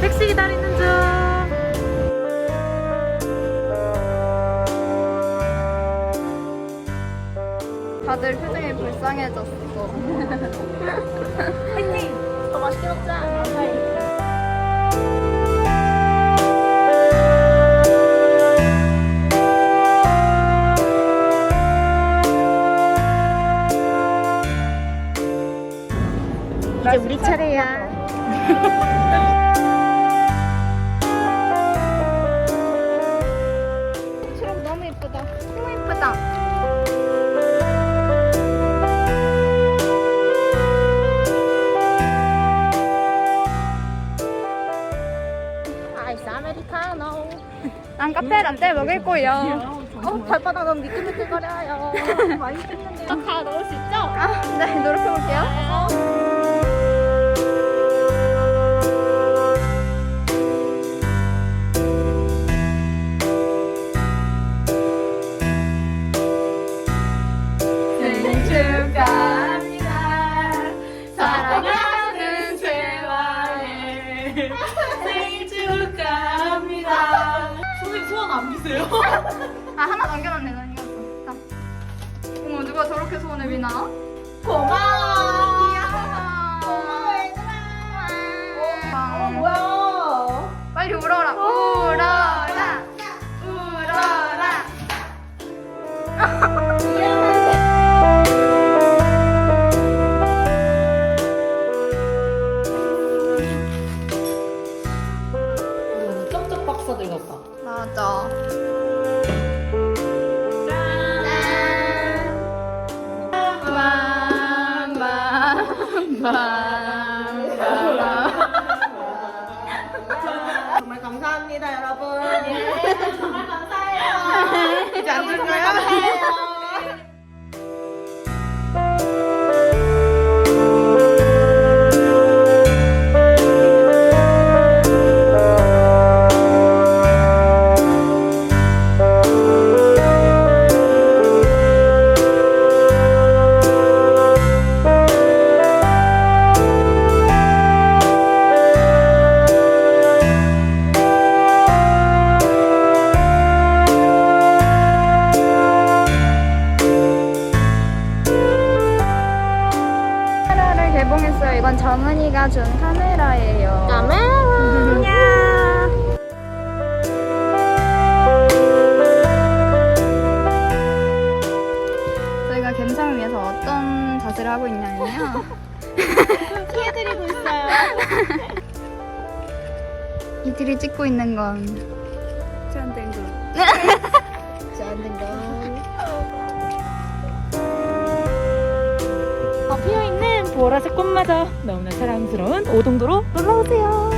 택시 기다리는 중. 다들 표정이 불쌍해졌어. 더 맛있게 먹자. 이제 우리 차례야. 초록 너무 예쁘다. 너무 예쁘다. 아이스 아메리카노. 난 카페 라떼 먹을 거예요. 어, 발바닥 너무 미끌미끌거려요. 맛있겠는데. 다 넣을 수 있죠? 아, 네, 노력해볼게요. 비세요? 아, 하나 남겨놨네, 나 이거. 자. 어머, 누가 저렇게 소원을 비나? 고마워. 귀여워. 고마워, 얘들아. 어, 뭐야? 빨리 울어라. 울어라. 울어라. 박사들. 맞아. 정말 감사합니다, 여러분. 예, 정말 감사해요. 이제 안 들어요? 준 카메라예요. 카메라. 저희가 감상을 위해서 어떤 자세를 하고 있냐면요. 피해드리고 있어요. 이들이 찍고 있는 건 제한된 거. 제한된 거. 보라색 꽃마저 너무나 사랑스러운 오동도로 놀러오세요.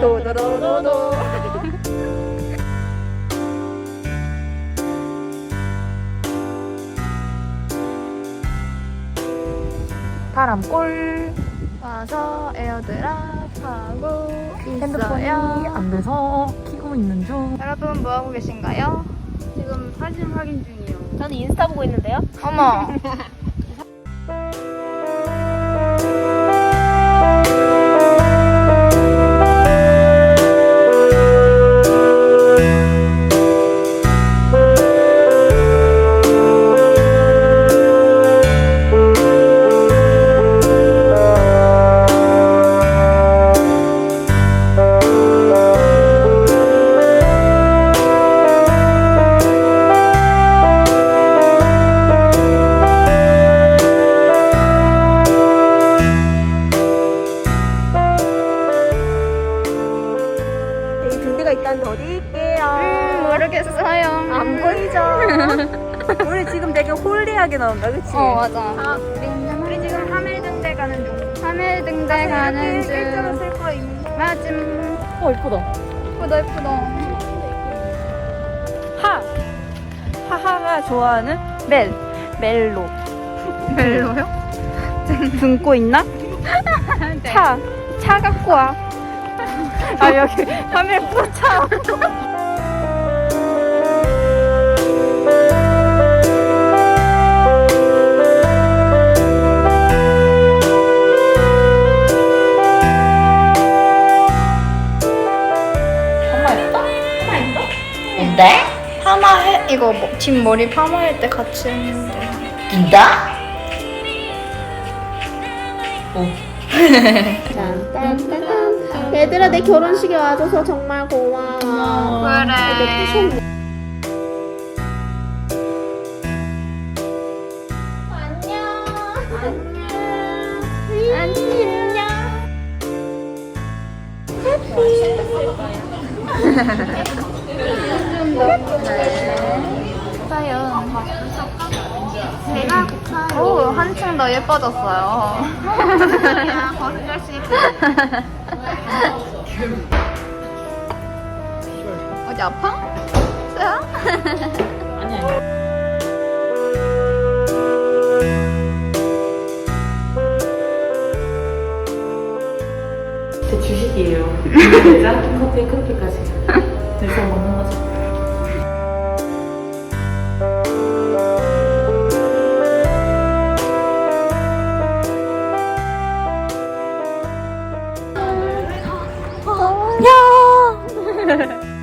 도도도도도 바람골 와서 에어드랍 하고 핸드폰이 있어요. 안 돼서 키고 있는 중. 여러분 뭐 하고 계신가요? 지금 사진 확인 중이요. 저는 인스타 보고 있는데요. 어머. 우리 지금 되게 홀리하게 나온다, 그치? 어 맞아. 아, 우리 지금 하멜등대 가는 중. 하멜등대 가는 일자로 중. 쓸 거임. 맞음. 어, 이쁘다. 예쁘다 예쁘다. 하! 하하가 좋아하는 멜. 멜로. 별로요? 등고 있나? 네. 차. 차 갖고 와. 아 여기 화면 포차. 뭔데? 파마 해 이거 뭐, 뒷머리 파마할 때 같이 했는데. 인다? 오. 딴딴딴. 얘들아 내 결혼식에 와줘서 정말 고마워. 그래. 사연. 제가 오 한층 더 예뻐졌어요. 야 거짓말씨. 어디 아파? 수야? 아니 아니. 제 주식이에요. 대자 커피 커피까지. ハハハハ。